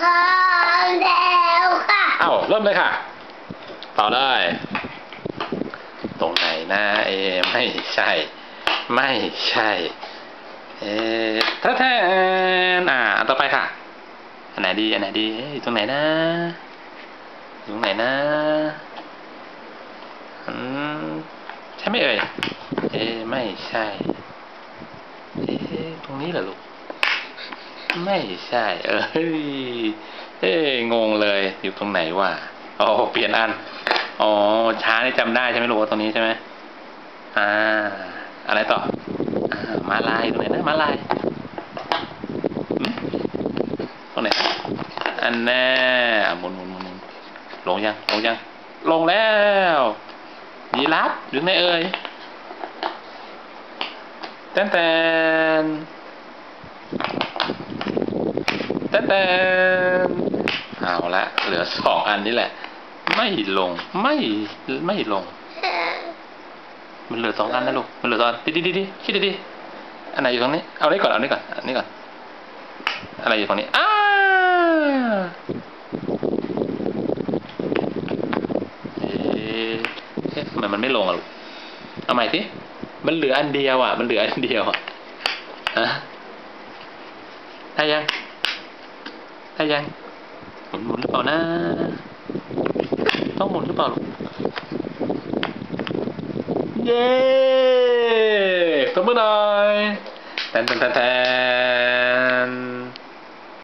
พร้อมแล้วค่ะเอ้าเริ่มเลยค่ะต่อได้ ตรงไหนนะเอ ไม่ใช่ ไม่ใช่ เอท่าแทนอ่าอันต่อไปค่ะ อันไหนดี อันไหนดีอยู่ตรงไหนนะอยู่ตรงไหนนะอืมใช่ไหมเอ่ย เอ ไม่ใช่ เอ ตรงนี้เหรอลูก ไม่ใช่ เอ้ยเอ้ยงงเลยอยู่ตรงไหนวะอ๋อเปลี่ยนอัน อ๋อ ช้านี่จำได้ใช่ไหมลูกว่าตรงนี้ใช่ไหมอ่า อะไรต่ออมาลายตรงไหนนะมาลายตรงไหนอันแน่อะหมุนหมุนหมุนลงยังลงยัง ลงแล้วยีราฟอยู่ไหนเอ่ยแตนแตน แตนแตนเอาละเหลือสองอันนี่แหละ ไม่ลงไม่ไม่ลง มันเหลือสองอันนะลูกมันเหลือสองอันดิดิดิดิคิดดิดิอันไหนอยู่ตรงนี้เอาอันนี้ก่อนเอาอันนี้ก่อนอันนี้ก่อน อะไรอยู่ตรงนี้อ้าเอ๊ะเอ๊ะทำไมมันไม่ลงอะลูกเอาใหม่สิมันเหลืออันเดียวอะ มันเหลืออันเดียวอะฮะได้ยัง ได้ยังหมุนหมุนหรือเปล่า